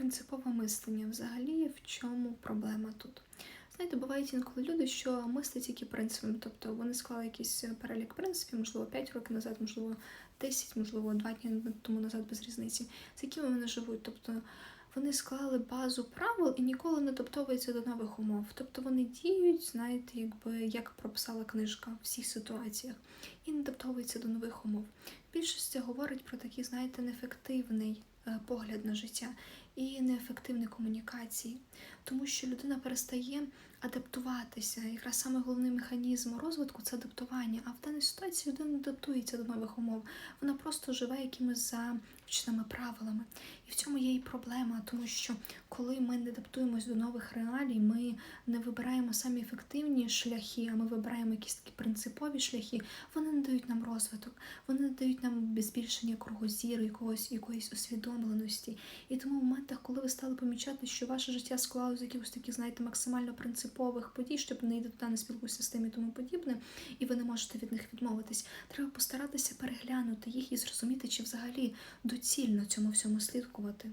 принципове мислення взагалі в чому проблема тут? Знаєте, бувають інколи люди, що мислять тільки принципами, тобто вони склали якийсь перелік принципів, можливо, 5 років назад, можливо, 10, можливо, 2 дні тому назад без різниці, з якими вони живуть. Тобто вони склали базу правил і ніколи не адаптовуються до нових умов. Тобто вони діють, знаєте, якби як прописала книжка в всіх ситуаціях, і не адаптовуються до нових умов. Більшість говорить про такий, знаєте, неефективний е, погляд на життя і неефективні комунікації, тому що людина перестає адаптуватися. Якраз саме головний механізм розвитку це адаптування. А в даній ситуації людина не адаптується до нових умов. Вона просто живе якимись завченими правилами. І в цьому є і проблема, тому що коли ми не адаптуємось до нових реалій, ми не вибираємо самі ефективні шляхи, а ми вибираємо якісь такі принципові шляхи, вони не дають нам розвиток, вони не дають нам збільшення кругозіру, якогось якоїсь усвідомленості. І тому в моментах, коли ви стали помічати, що ваше життя склалося з якихось таких, знаєте, максимально принципових подій, щоб не йти туди, не спілкуватися з тим і тому подібне, і ви не можете від них відмовитись. Треба постаратися переглянути їх і зрозуміти, чи взагалі доцільно цьому всьому слідкувати.